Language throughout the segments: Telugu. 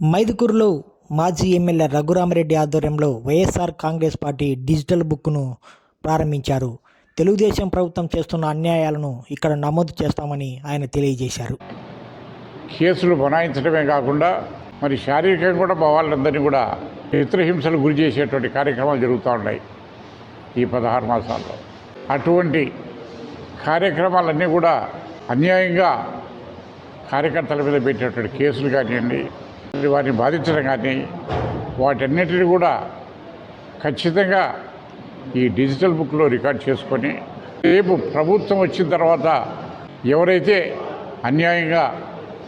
మైదుకూరులో మాజీ ఎమ్మెల్యే రఘురామరెడ్డి ఆధ్వర్యంలో వైఎస్ఆర్ కాంగ్రెస్ పార్టీ డిజిటల్ బుక్ను ప్రారంభించారు. తెలుగుదేశం ప్రభుత్వం చేస్తున్న అన్యాయాలను ఇక్కడ నమోదు చేస్తామని ఆయన తెలియజేశారు. కేసులు బనాయించడమే కాకుండా మరి శారీరకంగా కూడా మా వాళ్ళందరినీ కూడా చిత్రహింసలు గురి చేసేటువంటి కార్యక్రమాలు జరుగుతూ ఉన్నాయి ఈ పదహారు మాసాల్లో. అటువంటి కార్యక్రమాలన్నీ కూడా అన్యాయంగా కార్యకర్తల మీద పెట్టేటువంటి కేసులు కానివ్వండి మరి వారిని బాధించడం కానీ వాటన్నిటిని కూడా ఖచ్చితంగా ఈ డిజిటల్ బుక్లో రికార్డ్ చేసుకొని రేపు ప్రభుత్వం వచ్చిన తర్వాత ఎవరైతే అన్యాయంగా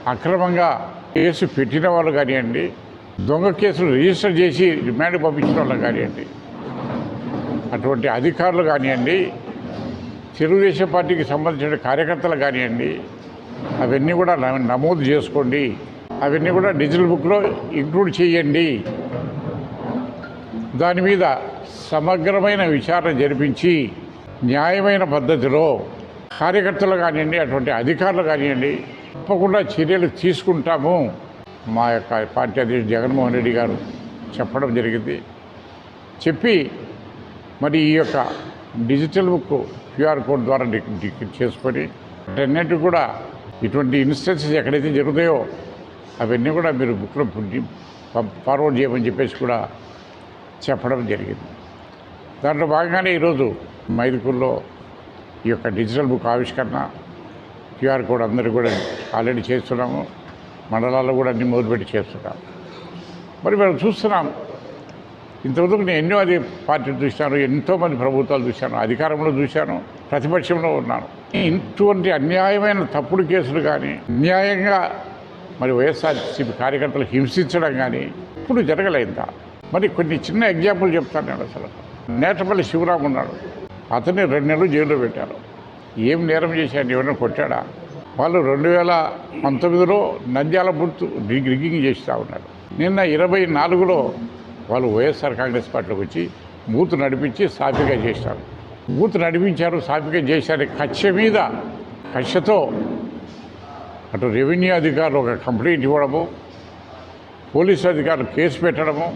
అక్రమంగా కేసు పెట్టిన వాళ్ళు కానివ్వండి దొంగ కేసులు రిజిస్టర్ చేసి రిమాండ్ పంపించిన వాళ్ళు కానివ్వండి అటువంటి అధికారులు కానివ్వండి తెలుగుదేశం పార్టీకి సంబంధించిన కార్యకర్తలు కానివ్వండి అవన్నీ కూడా న- నమోదు చేసుకోండి. అవన్నీ కూడా డిజిటల్ బుక్లో ఇంక్లూడ్ చేయండి. దాని మీద సమగ్రమైన విచారణ జరిపించి న్యాయమైన పద్ధతిలో కార్యకర్తలు కానివ్వండి అటువంటి అధికారులు కానివ్వండి తప్పకుండా చర్యలు తీసుకుంటాము. మా యొక్క పార్టీ అధ్యక్షుడు జగన్మోహన్ రెడ్డి గారు చెప్పడం జరిగింది. చెప్పి మరి ఈ యొక్క డిజిటల్ బుక్ క్యూఆర్ కోడ్ ద్వారా డి- చేసుకొని అన్నిటి కూడా ఇటువంటి ఇన్స్టెన్సెస్ ఎక్కడైతే జరుగుతాయో అవన్నీ కూడా మీరు బుక్లో పుట్టి ఫార్వర్డ్ చేయమని చెప్పేసి కూడా చెప్పడం జరిగింది. దాంట్లో భాగంగానే ఈరోజు మైదుకూరులో ఈ యొక్క డిజిటల్ బుక్ ఆవిష్కరణ క్యూఆర్ కోడ్ అందరూ కూడా ఆల్రెడీ చేస్తున్నాము. మండలాల్లో కూడా అన్ని మొదలుపెట్టి చేస్తున్నాం మరి మనం చూస్తున్నాం ఇంతవరకు నేను ఎన్నో అది పార్టీలు చూశాను ఎంతోమంది ప్రభుత్వాలు చూశాను అధికారంలో చూశాను ప్రతిపక్షంలో ఉన్నాను. ఇటువంటి అన్యాయమైన తప్పుడు కేసులు కానీ అన్యాయంగా మరి వైఎస్ఆర్సీపీ కార్యకర్తలు హింసించడం కానీ ఇప్పుడు జరగలేదా? మరి కొన్ని చిన్న ఎగ్జాంపుల్ చెప్తాను నేను అసలు. నేటపల్లి శివరాం ఉన్నాడు. అతన్ని రెండు నెలలు జైల్లో పెట్టారు. ఏం నేరం చేశాడు? ఎవరైనా కొట్టాడా? వాళ్ళు రెండు వేల పంతొమ్మిదిలో నంద్యాల బుర్తు రిగ్గింగ్ చేస్తూ ఉన్నారు. నిన్న ఇరవై నాలుగులో వాళ్ళు వైఎస్ఆర్ కాంగ్రెస్ పార్టీలోకి వచ్చి బూత్ నడిపించి సాఫీగా చేశారు. బూత్ నడిపించారు సాఫీగా చేశారు. కక్ష మీద కక్షతో అటు రెవెన్యూ అధికారులు ఒక కంప్లైంట్ ఇవ్వడము పోలీసు అధికారులు కేసు పెట్టడము.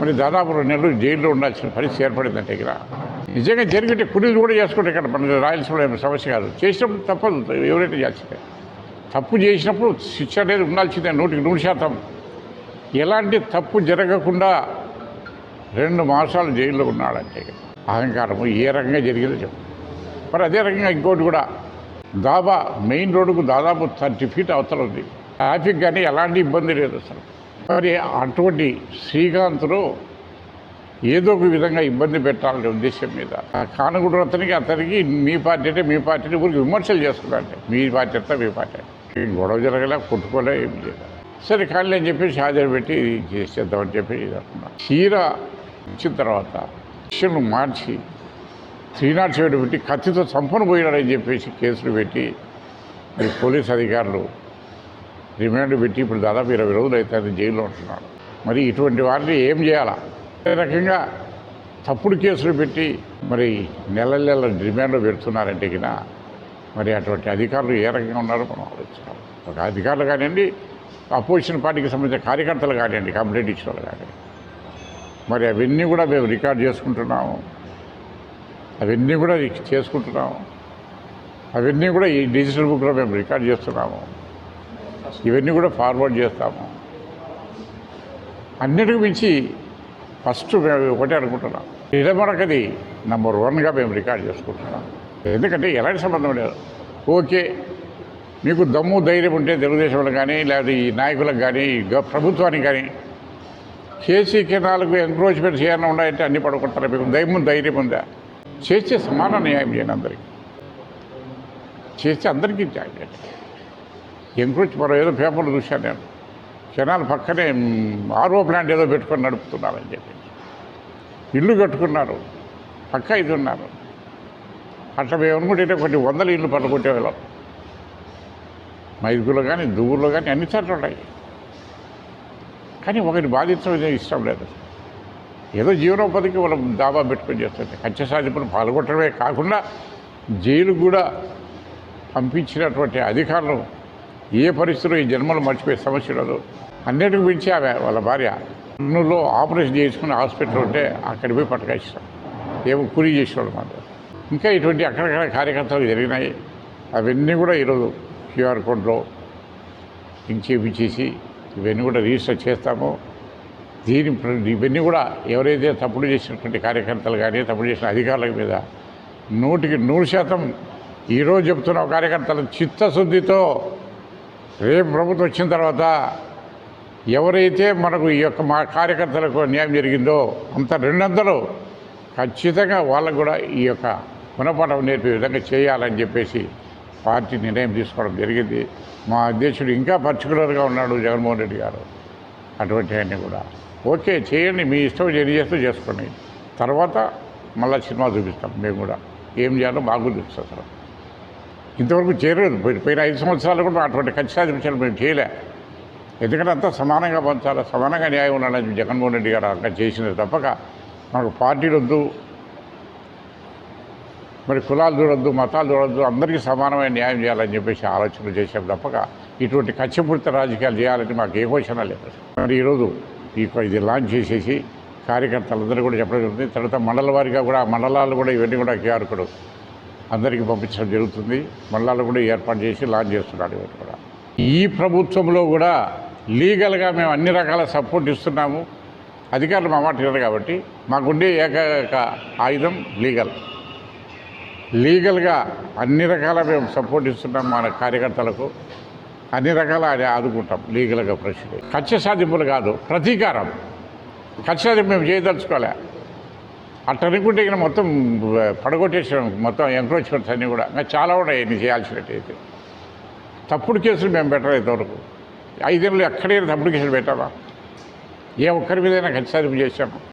మరి దాదాపు రెండు నెలలు జైల్లో ఉండాల్సిన పరిస్థితి ఏర్పడిందంటే ఇక్కడ. నిజంగా జరిగితే కురీలు కూడా చేసుకుంటే ఇక్కడ మన రాయలసీమలో సమస్య కాదు. చేసినప్పుడు తప్పదు ఎవరైతే చేస్తే. తప్పు చేసినప్పుడు శిక్ష అనేది ఉండాల్సిందే నూటికి నూరు శాతం. ఎలాంటి తప్పు జరగకుండా రెండు మాసాలు జైల్లో ఉన్నాడంటే అహంకారము ఏ రకంగా జరిగిందో చెప్పు. మరి అదే రకంగా ఇంకోటి కూడా దాబా మెయిన్ రోడ్డుకు దాదాపు థర్టీ ఫీట్ అవతల ఉంది. ట్రాఫిక్ కానీ ఎలాంటి ఇబ్బంది లేదు అసలు. మరి అటువంటి శ్రీకాంత్లో ఏదో ఒక విధంగా ఇబ్బంది పెట్టాలనే ఉద్దేశం మీద. ఆ అతనికి అతనికి మీ పార్టీ అంటే మీ పార్టీని ఊరికి విమర్శలు చేసుకున్నారంటే మీ పార్టీ అంతా మీ పార్టీ. గొడవ జరగలే కొట్టుకోలే ఏం చేయలే. సరే కానీ అని చెప్పేసి హాజరు పెట్టి చేసేద్దామని చెప్పి ఇది అనుకున్నా చీర ఇచ్చిన తర్వాత విషయం మార్చి త్రీ నాట్ సెవెన్ పెట్టి కత్తితో చంపను పోయినాడని చెప్పేసి కేసులు పెట్టి ఈ పోలీస్ అధికారులు రిమాండ్ పెట్టి ఇప్పుడు దాదాపు ఇరవై రోజులు అవుతుంది జైల్లో ఉంటున్నాడు. మరి ఇటువంటి వారిని ఏం చేయాలా? అదే రకంగా తప్పుడు కేసులు పెట్టి మరి నెల నెల రిమాండ్లో పెడుతున్నారంటే కినా మరి అటువంటి అధికారులు ఏ రకంగా ఉన్నారో మనం ఆలోచించాలి ఒక అధికారులు కానివ్వండి అపోజిషన్ పార్టీకి సంబంధించిన కార్యకర్తలు కానివ్వండి కంప్లైంట్ ఇచ్చిన వాళ్ళు కానివ్వండి. మరి అవన్నీ కూడా మేము రికార్డ్ చేసుకుంటున్నాము. అవన్నీ కూడా చేసుకుంటున్నాము. అవన్నీ కూడా ఈ డిజిటల్ బుక్లో మేము రికార్డ్ చేస్తున్నాము. ఇవన్నీ కూడా ఫార్వర్డ్ చేస్తాము. అన్నిటికి మించి ఫస్ట్ మేము ఒకటే అనుకుంటున్నాం. ఇడమరకది నంబర్ వన్గా మేము రికార్డ్ చేసుకుంటున్నాం. ఎందుకంటే ఎలాంటి సంబంధం లేదు. ఓకే మీకు దమ్ము ధైర్యం ఉంటే తెలుగుదేశంలో కానీ లేదా ఈ నాయకులకు కానీ గ- ప్రభుత్వానికి కానీ కేసీ కెనాలకు ఎంక్రోచ్మెంట్ చేయాలని ఉన్నాయంటే అన్ని పడుకుంటారు. మీకు దయ్యం ధైర్యం ఉందా? చేస్తే సమాన న్యాయం చేయండి అందరికీ. చేస్తే అందరికీ న్యాయం చేయండి ఎంక్రోచ్ మరో ఏదో పేపర్లు చూశాను నేను. జనాలు పక్కనే ఆర్ఓ ప్లాంట్ ఏదో పెట్టుకొని నడుపుతున్నారని చెప్పి ఇల్లు కట్టుకున్నారు. పక్క ఇది ఉన్నారు. అట్లా మేము అనుకుంటే కొన్ని వందల ఇల్లు పట్టుకుంటే వెళ్ళాం. మైదుగులో కానీ దువ్వులో కానీ అన్ని చోట్ల ఉన్నాయి. కానీ ఒకరిని బాధించడం ఇష్టం లేదు. ఏదో జీవనోపాధికి మనం దాబా పెట్టుకొని చేస్తుంది హత్య సాధింపులు పాల్గొట్టడమే కాకుండా జైలు కూడా పంపించినటువంటి అధికారులు ఏ పరిస్థితిలో ఈ జన్మలు మర్చిపోయే సమస్య ఉండదు. అన్నిటికి మించి ఆమె వాళ్ళ భార్య కర్నూలులో ఆపరేషన్ చేసుకుని హాస్పిటల్ ఉంటే అక్కడికి పోయి పట్టుకొచ్చాం ఏమో కూలీ చేసేవాడు మాట ఇంకా ఇటువంటి అక్కడక్కడ కార్యకర్తలు జరిగినాయి. అవన్నీ కూడా ఈరోజు క్యూఆర్ కోడ్లో లింక్ చేపించేసి ఇవన్నీ కూడా రిజిస్టర్ చేస్తాము. దీని ఇవన్నీ కూడా ఎవరైతే తప్పుడు చేసినటువంటి కార్యకర్తలు కానీ తప్పుడు చేసిన అధికారుల మీద నూటికి నూరు శాతం ఈరోజు చెప్తున్న కార్యకర్తలు చిత్తశుద్ధితో రేపు ప్రభుత్వం వచ్చిన తర్వాత ఎవరైతే మనకు ఈ యొక్క మా కార్యకర్తలకు న్యాయం జరిగిందో అంత రెండందరూ ఖచ్చితంగా వాళ్ళకు కూడా ఈ యొక్క గుణపాఠం నేర్పే విధంగా చేయాలని చెప్పేసి పార్టీ నిర్ణయం తీసుకోవడం జరిగింది. మా అధ్యక్షుడు ఇంకా పర్టికులర్గా ఉన్నాడు జగన్మోహన్ రెడ్డి గారు. అటువంటి అన్నీ కూడా. ఓకే చేయండి మీ ఇష్టం ఏం చేస్తూ చేసుకోండి. తర్వాత మళ్ళీ సినిమా చూపిస్తాం మేము కూడా. ఏం చేయాలో మాకు చూపిస్తాం సార్ ఇంతవరకు చేయలేదు. పోయిన ఐదు సంవత్సరాలు కూడా అటువంటి ఖచ్చితాధించాలు మేము చేయలే. ఎందుకంటే అంతా సమానంగా పంచాలి సమానంగా న్యాయం ఉండాలని జగన్మోహన్ రెడ్డి గారు అక్కడ చేసినది తప్పక. మనకు పార్టీలు వద్దు. మరి కులాలు చూడొద్దు మతాలు చూడొద్దు అందరికీ సమానమైన న్యాయం చేయాలని చెప్పేసి ఆలోచనలు చేసాం తప్పక ఇటువంటి కచ్చిపూర్త రాజకీయాలు చేయాలని మాకు ఏ క్వశ్చన లేదు. మరి ఈరోజు ఈ ఇది లాంచ్ చేసేసి కార్యకర్తలందరూ కూడా చెప్పడం జరుగుతుంది. తర్వాత మండల వారిగా కూడా మండలాలు కూడా ఇవన్నీ కూడా క్యూఆర్ కోడ్ అందరికీ పంపించడం జరుగుతుంది. మండలాలు కూడా ఏర్పాటు చేసి లాంచ్ చేస్తున్నాడు ఇవన్నీ కూడా. ఈ ప్రభుత్వంలో కూడా లీగల్గా మేము అన్ని రకాల సపోర్ట్ ఇస్తున్నాము. అధికారులు మా మాట కాబట్టి మాకుండే ఏకైక ఆయుధం లీగల్. లీగల్గా అన్ని రకాల మేము సపోర్ట్ ఇస్తున్నాం మన కార్యకర్తలకు. అన్ని రకాల అది ఆదుకుంటాం లీగల్గా ప్రశ్న కక్ష సాధింపులు కాదు ప్రతీకారం. కక్ష సాధింపు మేము చేయదలుచుకోలే. అట్ట అనుకుంటే ఇక మొత్తం పడగొట్టేసాం మొత్తం ఎంక్రోచ్మెంట్స్ అన్నీ కూడా. ఇంకా చాలా ఉన్నాయి ఇన్ని చేయాల్సినట్టయితే తప్పుడు కేసులు మేము పెట్టలేదు ఇంతవరకు. ఐదేళ్ళు ఎక్కడైనా తప్పుడు కేసులు పెట్టాలా? ఏ ఒక్కరి మీదైనా సాధింపు చేశాము